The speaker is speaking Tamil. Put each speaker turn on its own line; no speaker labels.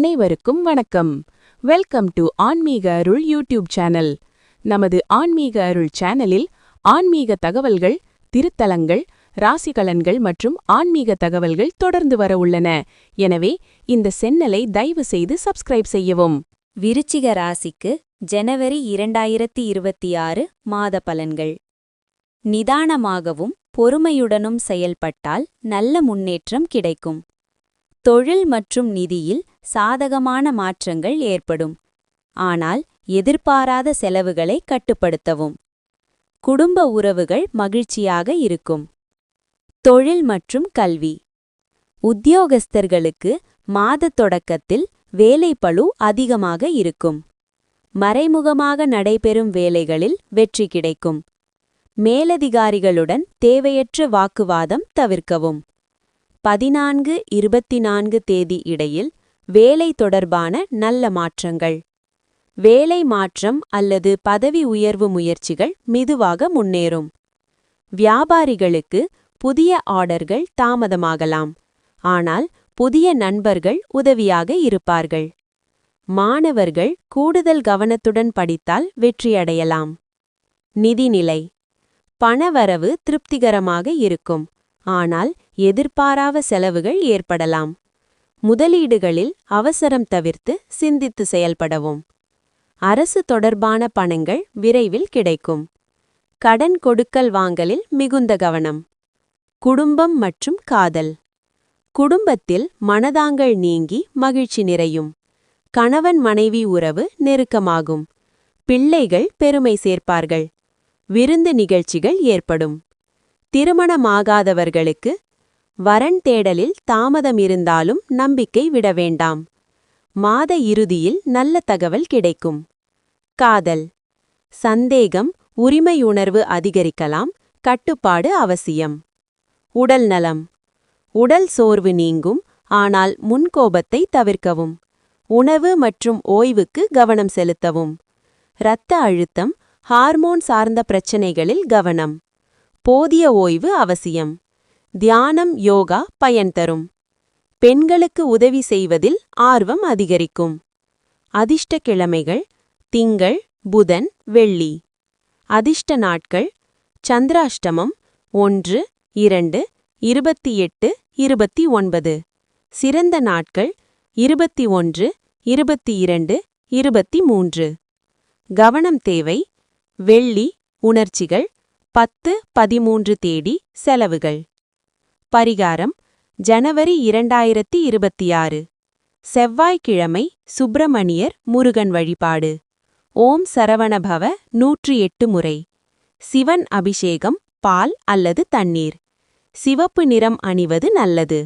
அனைவருக்கும் வணக்கம். வெல்கம் டு ஆன்மீக அருள் யூடியூப் சேனல் நமது ஆன்மீக அருள் சேனலில் ஆன்மீக தகவல்கள் திருத்தலங்கள் ராசிகலன்கள் மற்றும் ஆன்மீக தகவல்கள் தொடர்ந்து வர உள்ளன. எனவே இந்த சென்னலை தயவு செய்து சப்ஸ்கிரைப் செய்யவும்.
விருச்சிக ராசிக்கு ஜனவரி இரண்டாயிரத்தி இருபத்தி ஆறு மாத பலன்கள். நிதானமாகவும் பொறுமையுடனும் செயல்பட்டால் நல்ல முன்னேற்றம் கிடைக்கும். தொழில் மற்றும் நிதியில் சாதகமான மாற்றங்கள் ஏற்படும். ஆனால் எதிர்பாராத செலவுகளை கட்டுப்படுத்தவும். குடும்ப உறவுகள் மகிழ்ச்சியாக இருக்கும். தொழில் மற்றும் கல்வி. உத்தியோகஸ்தர்களுக்கு மாதத் தொடக்கத்தில் வேலைப்பளு அதிகமாக இருக்கும். மறைமுகமாக நடைபெறும் வேலைகளில் வெற்றி கிடைக்கும். மேலதிகாரிகளுடன் தேவையற்ற வாக்குவாதம் தவிர்க்கவும். பதினான்கு இருபத்தி நான்கு தேதி இடையில் வேலை தொடர்பான நல்ல மாற்றங்கள். வேலை மாற்றம் அல்லது பதவி உயர்வு முயற்சிகள் மெதுவாக முன்னேறும். வியாபாரிகளுக்கு புதிய ஆர்டர்கள் தாமதமாகலாம். ஆனால் புதிய நண்பர்கள் உதவியாக இருப்பார்கள். மாணவர்கள் கூடுதல் கவனத்துடன் படித்தால் வெற்றியடையலாம். நிதிநிலை. பணவரவு திருப்திகரமாக இருக்கும். ஆனால் எதிர்பாராத செலவுகள் ஏற்படலாம். முதலீடுகளில் அவசரம் தவிர்த்து சிந்தித்து செயல்படவும். அரசு தொடர்பான பணங்கள் விரைவில் கிடைக்கும். கடன் கொடுக்கல் வாங்கலில் மிகுந்த கவனம். குடும்பம் மற்றும் காதல். குடும்பத்தில் மனதாங்கள் நீங்கி மகிழ்ச்சி நிறையும். கணவன் மனைவி உறவு நெருக்கமாகும். பிள்ளைகள் பெருமை சேர்ப்பார்கள். விருந்து நிகழ்ச்சிகள் ஏற்படும். திருமணமாகாதவர்களுக்கு வரன் தேடலில் தாமதம் இருந்தாலும் நம்பிக்கை விட வேண்டாம். மாத இறுதியில் நல்ல தகவல் கிடைக்கும். காதல். சந்தேகம் உரிமையுணர்வு அதிகரிக்கலாம். கட்டுப்பாடு அவசியம். உடல் நலம். உடல் சோர்வு நீங்கும் ஆனால் முன்கோபத்தை தவிர்க்கவும். உணவு மற்றும் ஓய்வுக்கு கவனம் செலுத்தவும். இரத்த அழுத்தம் ஹார்மோன் சார்ந்த பிரச்சினைகளில் கவனம். போதிய ஓய்வு அவசியம். தியானம் யோகா பயன் தரும். பெண்களுக்கு உதவி செய்வதில் ஆர்வம் அதிகரிக்கும். அதிர்ஷ்ட கிழமைகள் திங்கள் புதன் வெள்ளி. அதிர்ஷ்ட நாட்கள் சந்திராஷ்டமம் ஒன்று இரண்டு இருபத்தி எட்டு இருபத்தி ஒன்பது. சிறந்த நாட்கள் இருபத்தி ஒன்று இருபத்தி இரண்டு இருபத்தி மூன்று. கவனம் தேவை வெள்ளி உணர்ச்சிகள் பத்து பதிமூன்று தேடி செலவுகள். பரிகாரம் ஜனவரி இரண்டாயிரத்தி இருபத்தி ஆறு செவ்வாய்க்கிழமை சுப்பிரமணியர் முருகன் வழிபாடு. ஓம் சரவணபவ நூற்றி எட்டு முறை. சிவன் அபிஷேகம் பால் அல்லது தண்ணீர். சிவப்பு நிறம் அணிவது நல்லது.